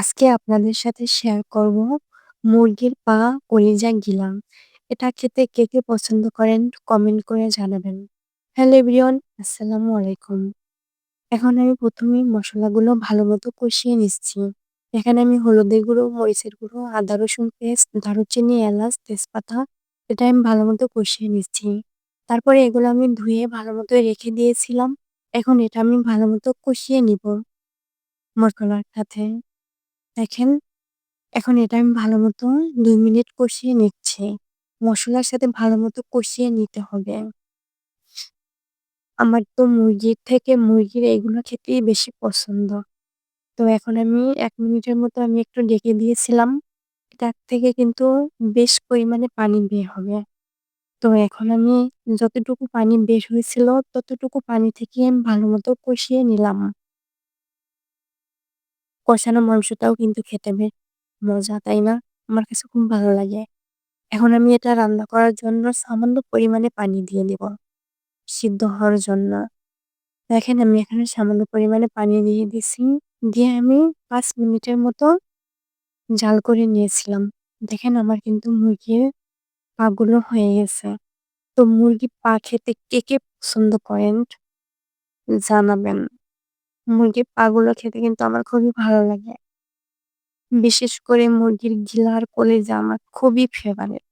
আজকে আপনাদের সাথে শেয়ার করব মুরগির পা কলিজা গিলাম এটা খেতে কে, কে পছন্দ করেন কমেন্ট করে জানাবেন। হ্যালো এভরিওয়ান আসসালামু আলাইকুম। এখন আমি প্রথমে মশলাগুলো ভালো মতো কষিয়ে নিচ্ছি। এখানে আমি হলুদের গুঁড়ো, মরিচের গুঁড়ো, আদা রসুন পেস্ট, দারুচিনি, এলাচ, তেজপাতা এটা আমি ভালো মতো কষিয়ে নিচ্ছি। তারপরে এগুলো আমি ধুয়ে ভালো মতো রেখে দিয়েছিলাম। এখন এটা আমি ভালো মতো কষিয়ে নিব মশলার সাথে। দেখেন, এখন এটা আমি ভালো মতো দুই মিনিট কষিয়ে নিচ্ছি। মশলার সাথে ভালো মতো কষিয়ে নিতে হবে। আমার তো মুরগির থেকে মুরগির এগুলো খেতেই বেশি পছন্দ। তো এখন আমি এক মিনিটের মতো আমি একটু ডেকে দিয়েছিলাম। তার থেকে কিন্তু বেশ পরিমাণে পানি বের হবে। তো এখন আমি যতটুকু পানি বের হয়েছিল, ততটুকু পানি থেকে আমি ভালো মতো কষিয়ে নিলাম। কষানো মাংসটাও কিন্তু খেতে বেশ মজা, তাই না? আমার কাছে খুব ভালো লাগে। এখন আমি এটা রান্না করার জন্য সামান্য পরিমাণে পানি দিয়ে দেব সিদ্ধ হওয়ার জন্য। দেখেন আমি এখানে সামান্য পরিমাণে পানি দিয়ে দিছি। দিয়ে আমি পাঁচ মিনিটের মতো জাল করে নিয়েছিলাম। দেখেন আমার কিন্তু মুরগির পাগুলো হয়ে গেছে। তো মুরগি পা খেতে কে কে পছন্দ করেন জানাবেন। মুরগির পাগুলো খেতে কিন্তু আমার খুবই ভালো লাগে। বিশেষ করে মুরগির গিলার কলেজা আমার খুবই ফেভারিট।